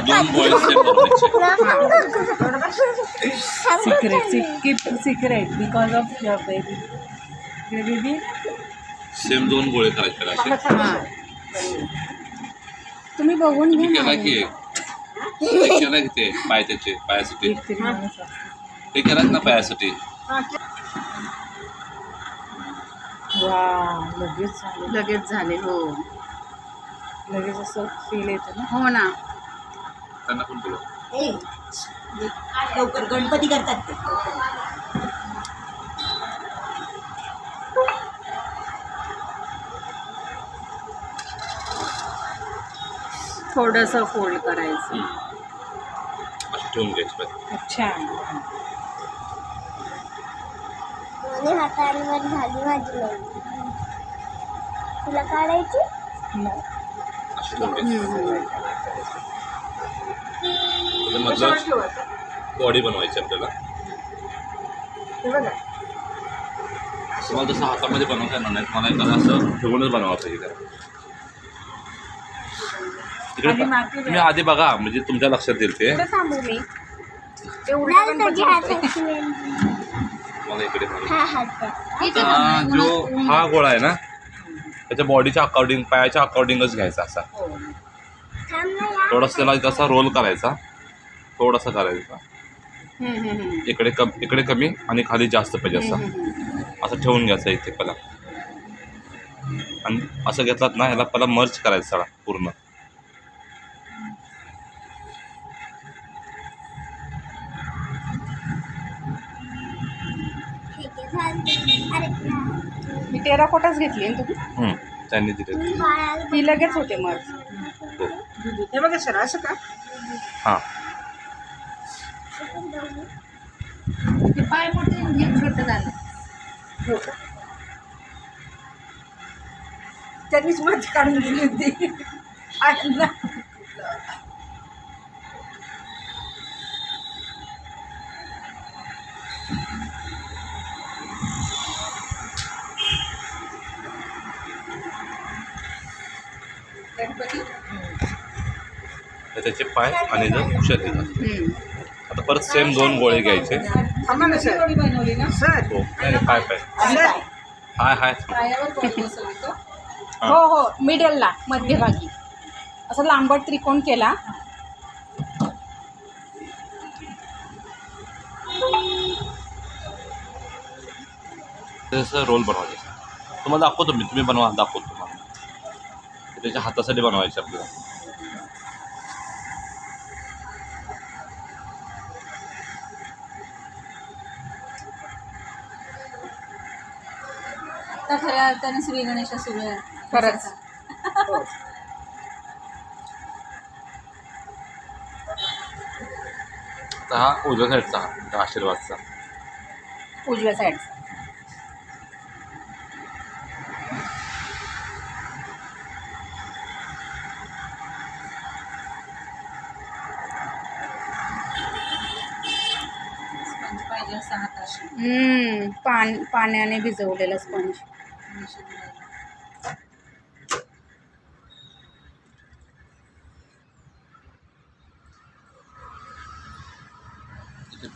दोन secret keep secret because of your baby baby same दोन गोळे करायचे असे. हां. तुम्ही बघून घ्या केला ना. की? ते केला की ते पाय त्याचे पायासाठी. ते केलात ना पायासाठी? वा लगेच झालं. लगेच झाले हो. लगेच असं फील येतं ना? हो ना. त्यांना पण बोलव. लवकर गणपती करतात ते. थोडंसं फोल्ड करायचं. असं ठेवून घ्यायचं पाय. अच्छा. दोन्ही हातांवर झाली माझी तुला काढायची? नाही. असं ठेवून घ्यायचं. त्याच्यामधलं बॉडी बनवायची आपल्याला. तुम्हाला जसं हातामध्ये बनवता येणार नाही मला एखादं असं ठेवूनच बनवावं पाहिजे त्याला. तिकडे आणि मागे तुम्ही आधी बघा म्हणजे तुमच्या लक्षात येईल ते. मला इकडे. हा जो हा गोळा आहे ना? त्याच्या बॉडीच्या अकॉर्डिंग पायाच्या अकॉर्डिंगच घ्यायचा असा. थोडासा त्याला तसा रोल करायचा. थोडासा हम्म. इकडे कम इकडे कमी आणि खाली जास्त पाहिजे असा. असं ठेवून घ्यायचं इथे पहिला आणि असं घेतलात ना ह्याला पहिला मर्च करायचं सगळा पूर्ण. मी तेरा कोटाच घेतली तुम्ही? त्यांनी दिले ती लगेच होते मग हो. हे बघा सर असं का? हां. ते पाय मोठे एक घट्ट झालं. हो का? त्यांनीच माझी काढून दिली होती. आठला त्याचे पाय आणि जर उशात येतात आता परत सेम दोन गोळे घ्यायचे. हो नाही नाही, पाय पाय. हाय हाय. हां. हो हो मिडलला मध्यभागी. असं लांबट त्रिकोण केला. तसं रोल बनवायचे. तुम्हाला दाखवतो मी तुम्ही बनवा दाखवतो तुम्हाला. ते त्याच्या हातासाठी बनवायचे आपल्याला. खऱ्या अर्थाने श्री गणेश सुरू खरंच. हा उजव्या साईडचा हा आशीर्वादचा. उजव्या साईडचा पाण्याने भिजवलेला स्पंज.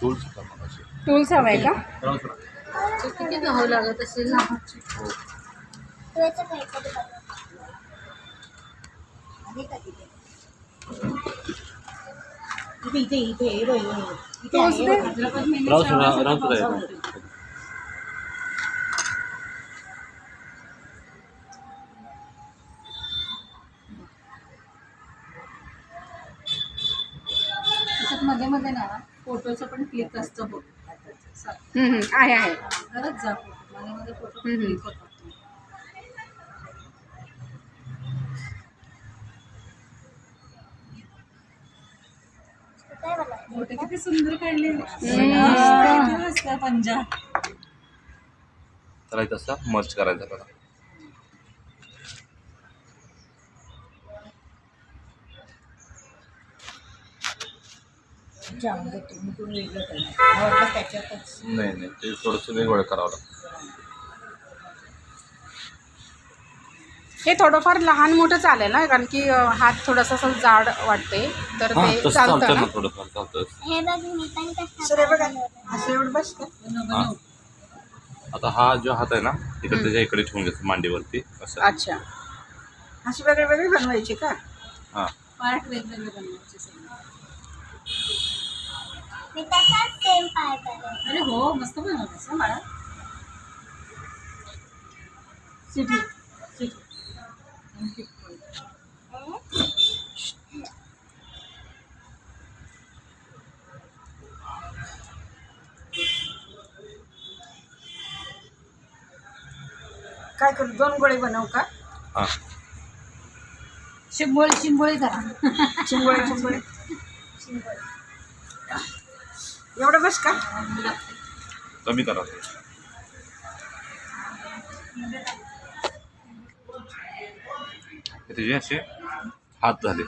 टूल्स. टूल्स हवाय का? किती गहू लागत असेल? हो. इथे इथे इथे हे बघ, हे. इथे टूल्स आहे, दे. हे बघ. राहू दे, राहू- राहू दे, राहू दे. त्याच्यात मध्ये मध्ये ना फोटोचं पण क्लिक असतं बघ. हम्म, हम्म, आहे आहे. खरंच जा. फोटो. क्लिक? फोटो किती सुंदर काढले. पंजा? असा मर्च करायचा बघा. वेगळं. मला वाटलं त्याच्यातच. नाही नाही ते थोडंसं वेगवेगळं करावं लागतं. हे थोडंफार लहान मोठं चालेल ना कारण की अं, हात थोडासा असं जाड वाटते तर हा ते तसं चालतं चालतं ना? ना थोडंफार चालतं हे बघ मी पण कसं सर हे बघा. बनवलं. असं एवढं बस का? हा. आता हा जो हात आहे ना तिकडे त्याच्या इकडे ठेवून घ्यायचं मांडीवरती असं. अच्छा. अशी वेगळे वेगळे बनवायची का? हा. पार्ट वेगवेगळे बनवायचे सगळे. मी तसाच सेम पाय बनवला. अरे हो मस्त बनवतेस ना बाळा. सिटी सिटी काय करू दोन गोळे बनवू का? हा. शिंबोळी शिंबोळी करा. चिंबोळे चिंबोळे एवढं बस का? कमी करा. तुझे असे हात झाले.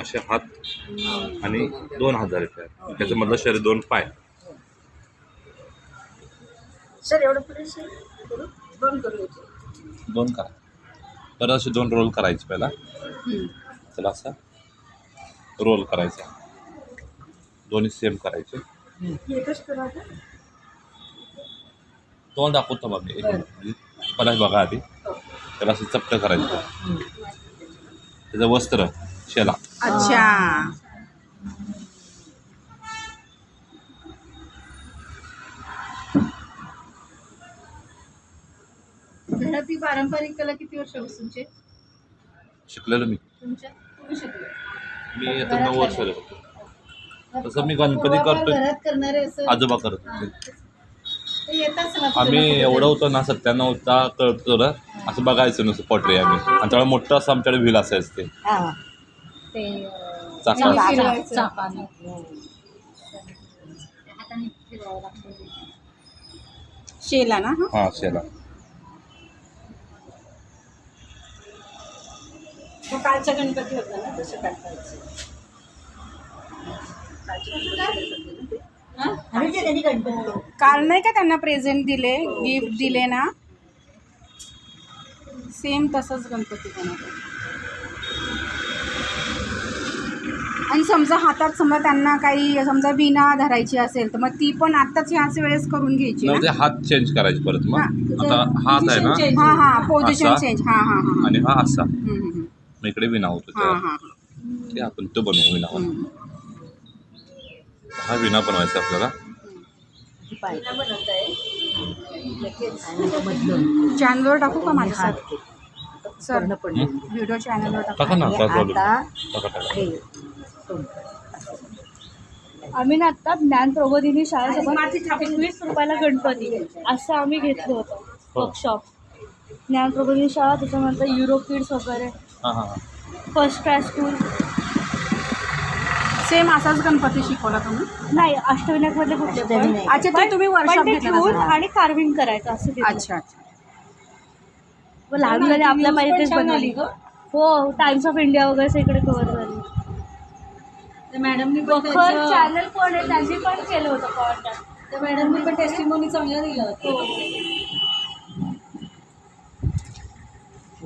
असे हात आणि दोन हात झाले तयार. त्याच्यामधलं शरीर दोन पाय. सर एवढं दोन. दोन करा. परत असे दोन रोल करायचे पहिला. त्याला असा. रोल करायचा. दोन्ही सेम करायचे. तुम्हाला दाखवतो बघ एक बघा आधी. त्याला असं चपट करायचं. त्याचं वस्त्र शेला. अच्छा. घरात ही पारंपरिक कला किती वर्षापासूनची? शिकलेलो मी. तुमच्या? तुम्ही शिकले. मी आता नऊ वर्ष झाले. तसं मी गणपती करतोय. घरात करणारे असं आजोबा करत होते. आम्ही एवढं होतं ना सत्त्याण्णवचा कळतो ना असं बघायचं नसतं पटरी आम्ही. आणि त्यामुळे मोठं असं आमच्याकडे व्हील असायचं ते. शेला ना हा? शेला. तो कालचा गणपती होता ना तसं काढायचं काल नाही का त्यांना प्रेझेंट दिले? गिफ्ट दिले ना? सेम तसंच गणपती बनवतो आणि समजा हातात समजा त्यांना काही समजा विणा धरायची असेल तर मग ती पण आत्ताच ह्याच वेळेस करून घ्यायची ना? ते हात चेंज करायचे परत मग. हा, आता हात आहे ना? हा हा पोझिशन असा. चेंज हा हा हा आणि हा असा. हम्म, हम्म, हम्म. मग इकडे विना होतो हा हा ते आपण तो बनवू विना हम्म. हा विना बनवायचा आपल्याला. चॅनलवर टाकू का माझ्यासाठी सर व्हिडिओ चॅनलवर टाकू. टाका ना आम्ही ना आता ज्ञान प्रबोधिनी शाळेसोबत एकवीस रुपयाला गणपती. असं आम्ही घेतलं होतं. वर्कशॉप ज्ञान प्रबोधिनी शाळा त्याच्यानंतर युरोप किड्स वगैरे. हां हां हां. फर्स्ट क्लास स्कूल सेम असाच गणपती शिकवला तुम्ही? नाही अष्टविनायकमधले कुठले पण अच्छा ते तुम्ही पण वर्कशॉप ते घेतला ठेवून तसा. आणि कार्विंग करायचं असं. अच्छा अच्छा. मग लहान मुलांनी आपल्या News पाहिजे पण तेच छान बनवली. हो टाइम्स ऑफ इंडिया वगैरे सगळीकडे कव्हर झाली. त्या मॅडमनी पण त्यांचं- चॅनल पण आहे त्यांनी पण केलं होतं कॉन्टॅक्ट त्या मॅडमनी पण टेस्टिमोनी चांगलं दिलं होतं.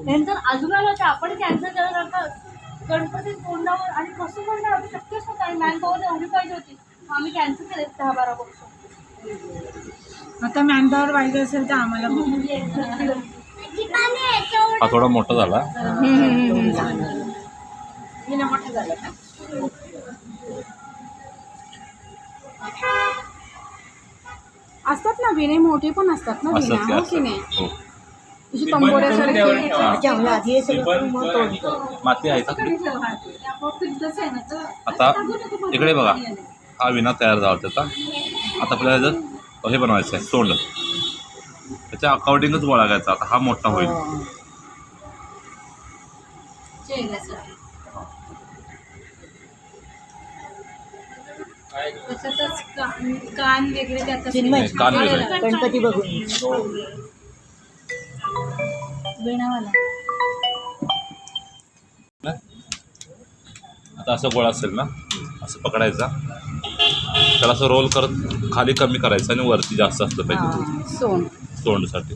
नंतर अजून आलं होतं आपण कॅन्सल करत आता गणपती तोंडावर आणि कसं म्हणणार आम्ही शक्यच होतं आणि मॅन पॉवर एवढी पाहिजे होती. मग आम्ही कॅन्सल केले दहा बारा वर्ष. आता मॅनपॉवर पाहिजे असेल तर आम्हाला हा थोडा मोठा झाला. असतात ना विणे? मोठे पण असतात ना ते हो की हो माती आहे आता इकडे बघा. हा विना तयार झाला त्याचा. आता आपल्याला ह्याचं हे बनवायचं आहे सोंड. त्याच्या अकाउंटिंगच बघायचा आता हा मोठा होईल. त्याच्यातच कान कान वेगळे कान वेगळे. गणपती बघून. आता असं गोळा असेल ना असं पकडायचा. त्याला असं रोल करत खाली कमी करायचं आणि वरती जास्त असलं पाहिजे. तोंडसाठी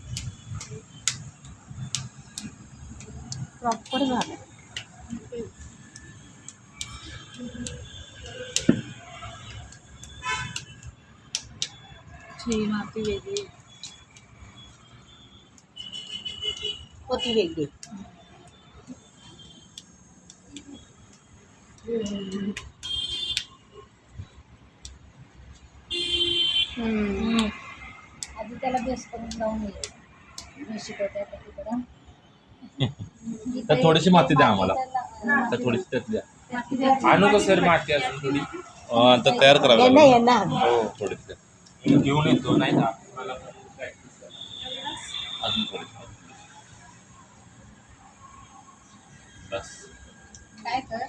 प्रॉपर झालं. माती वेगळी. होती वेगळी. आधी त्याला बेस करून लावून येईल मी शिकवते आता तिकडं. तर थोडीशी माती द्या आम्हाला. तर थोडीशी त्यात द्या. आणू का सर माती असून थोडी? तर तयार करावी हो थोडीशी घेऊन येतो नाही का? बस. काय कर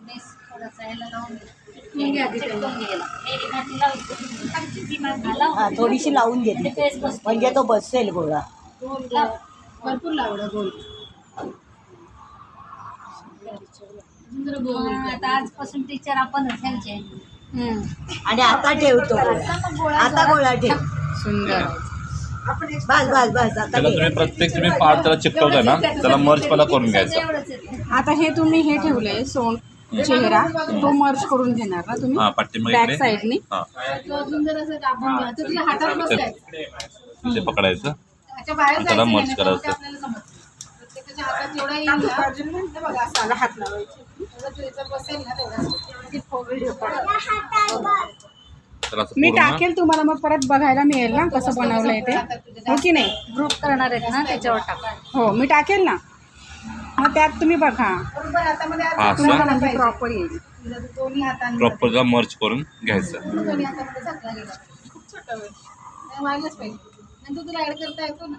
बेस थोडासा याला लावून. हा थोडीशी लावून ते घेते बेस बसतो. म्हणजे तो बसेल गोळा. भरपूर लावलं गोल. आता आजपासून टीचर आपणच ह्यांचे हम्म. आणि आता ठेवतो गोळा. आता गोळा ठेव. सुंदर. बस बस बस आता त्याला तुम्ही प्रत्येक तुम्ही पार्ट त्याला चिकटवताय ना त्याला मर्च पहिला करून घ्यायचा. आता हे तुम्ही हे ठेवलंय सोन चेहरा. तो मर्ज करून घेणार ना हा तुम्ही पाठीमागे बॅक इकडे. साईडनी हा. अजून जर असं दाबून घ्या. तर तुझ्या हातात बसलाय. ते पकडायचं. त्याच्या बाहेर आणि त्याला जायचं मर्ज नाही, करायचं. ते आपल्याला समजतं. प्रत्येकाच्या हातात जेवढा येईल ना, हे बघा असाला हात लावायचे. बसेल ना तेवढा. असं मी पूर्ण. टाकेल तुम्हाला मग परत बघायला मिळेल ना कसं बनवलंय ते. हो की नाही? ग्रुप करणार आहेत ना त्याच्यावर टाका. हो मी टाकेल ना? मग त्यात तुम्ही बघा. बरोबर हातामध्ये हा तुम्हाला असं? म्हणजे प्रॉपर येईल. दोन्ही हातांनी. प्रॉपरला मर्च करून घ्यायचं. दोन्ही हातामध्ये झाकला गेला. खूप छोटा वेळ नाही व्हायलाच पाहिजे. नंतर तुला ऍड करता येतो ना.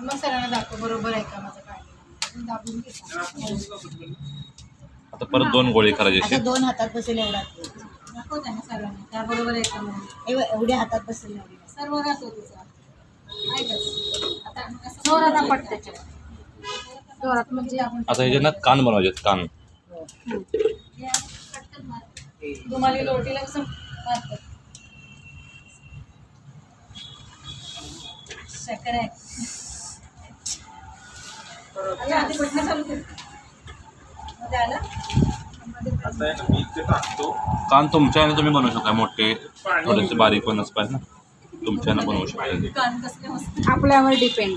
मग सगळ्यांना दाखव बरोबर आहे का माझं काय? अजून दाबून घे आता परत दोन गोळी करायची दोन हातात बसेल एवढा. दाखव त्यांना सगळ्यांना त्या बरोबर आहे का म्हणून एव- एवढ्या हातात बसेल एवढी. सर्व राहतो तिचा. ऐकच आता जोरात पट त्याच्यावर. जोरात म्हणजे आपण आता ह्याचे ना कान बनवायचे आहेत, कान. पटकन तुम्हाला लोटीला कसं मारतात? शक्कर आहे. आता आधी बटणं चालू कर कान तुमच्या ह्याने तुम्ही बनवू शकता मोठे थोडेसे बारीक पण असं पाहिजे ना. तुमच्या ह्यानं बनवू शकता कान कसले मस्त. आपल्यावर डिपेंड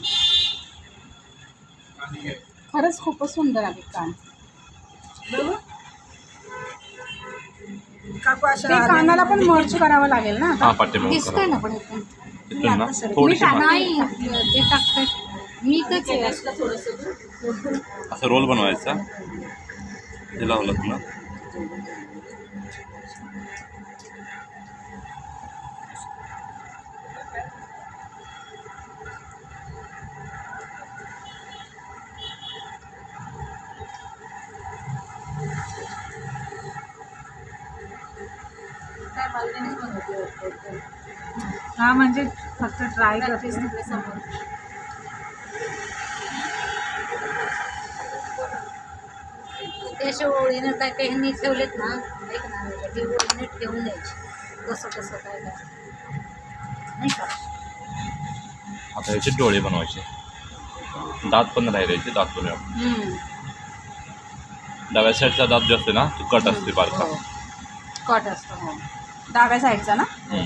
खरंच खूपच सुंदर आहे कान. ते कानाला पण मर्च करावं लागेल ना. हा दिसतंय ना पण एकदम तिथून ना थोडीशी माती. नाही ते टाकतंय. मी आहे असं रोल बनवायचा. ते लावलं बनवते हा म्हणजे फक्त ट्राय करते समोर. अशा ओळीनं काय काही ह्यांनी ठेवलेत ना ऐक ना ती ओळीने ठेवून द्यायची. कसं कसं काय काय. नाही का? आता ह्याचे डोळे बनवायचे. दात पण राहिल्याचे दात बनवूया हम्म. डाव्या साईडचा दात जो असते ना तो कट असते बारका. हो. कट असतो हो. डाव्या साईडचा ना? हम्म.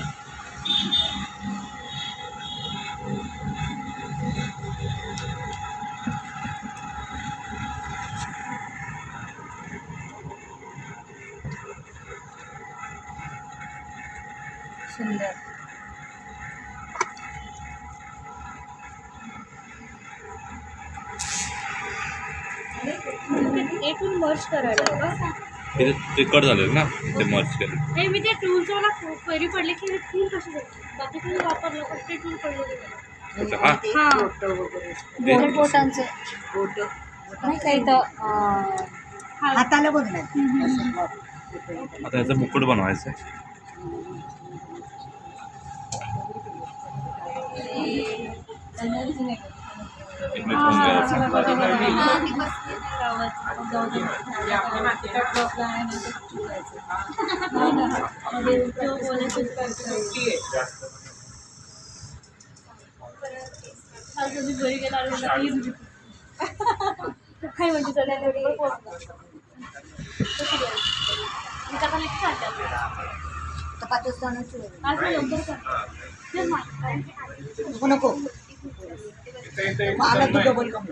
ते ते कट झालेलं ना ते मर्च केलं. हे मी ते टूलचं मला क्वेरी पडले की हे टूल कशी जायची बाकी टूल वापरलं पण ते टूल पडलं गेलं अच्छा, हा? हां. बोट बोटांचे नाही का इथं अं, हाताला बघ ना आता ह्याचा मुकुट बनवायचा आहे. इकडे ठेवून घ्यायचं. हा, ती बसली नाही गावात. आपण जाऊ दे. आपल्या मातीत डोकं आहे ना, ते चुकायचं. नाही ना. मध्ये तो बोलायचं काय करायचं. आज मी घरी गेला आणि म्हणलं, "आई, तुझी काय म्हणजे लवकर पोहोचला नको मला तू डबल कम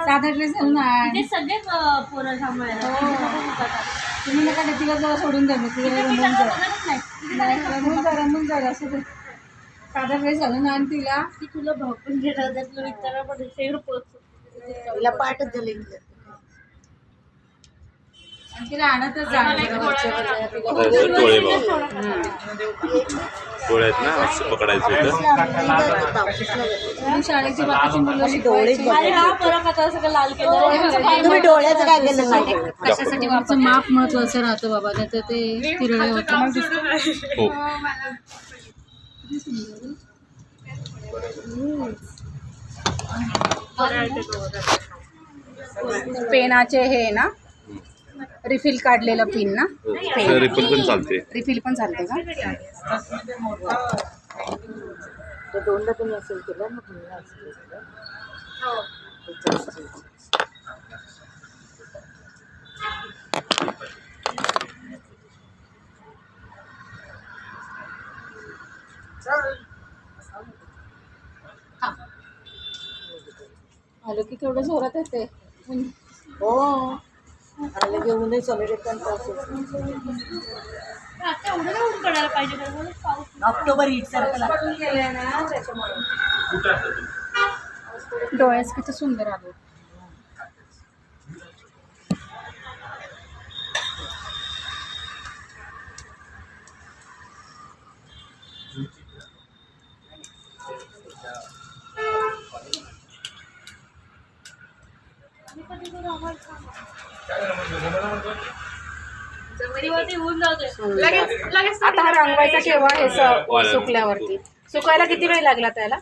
साधा ड्रेस घालून आण. ते सगळे पोरं सांभाळायला तुम्ही नका ते तिला जरा सोडून द्या मी तिला रमून जा बोलतच नाही. नाही, रमून जा रमून जा असं ते. साधा ड्रेस घालून आण तिला. की तुला भाऊ पण घेणार त्यातलं विचारा पण तिला पाठच झाले आणि तिला आणतच टोळे ना असं पकडायचे इथं आणि शाळेची बाकीची मुलं हा फरक आता सगळं लाल केलं? तुम्ही डोळ्याचं काय केलं? नाही कशासाठी आमचं माप महत्वाचं राहतं बाबा नाही तर ते तिरळे होतं. हो. पेनाचे हे ना रिफिल काढलेलं पिन ना? रिपल पण चालते. रिफिल पण चालते का? दोनदा तुम्ही असेल केलं मग. आलो की केवढं जोरात येते हो. आले आता एवढं नाही ऊन पडायला पाहिजे पाऊस ऑक्टोबर हीट सारखं डोळ्यास किती सुंदर आले. जाते आता हा रंगवायचा केव्हा हे स- सुकल्यावरती? सुकायला किती वेळ लागला त्याला?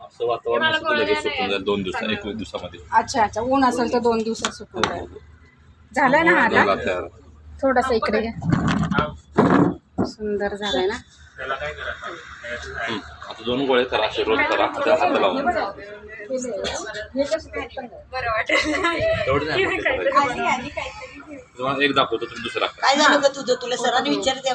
असं वातावरण असतं तर लगेच सुकून जाईल दोन दिवसात दिवसामध्ये. अच्छा अच्छा. ऊन असेल तर दोन दिवसात सुकून जाईल. झालं ना हा झाला आता. तयार थोडासा इकडे घ्या सुंदर झालाय ना? हम्म. आता दोन गोळे करा असे रोल करा त्या हात लावून. एक दाखवतो तुम्ही दुसरा. काय झालं का तुझं? तुला सरांनी विचारते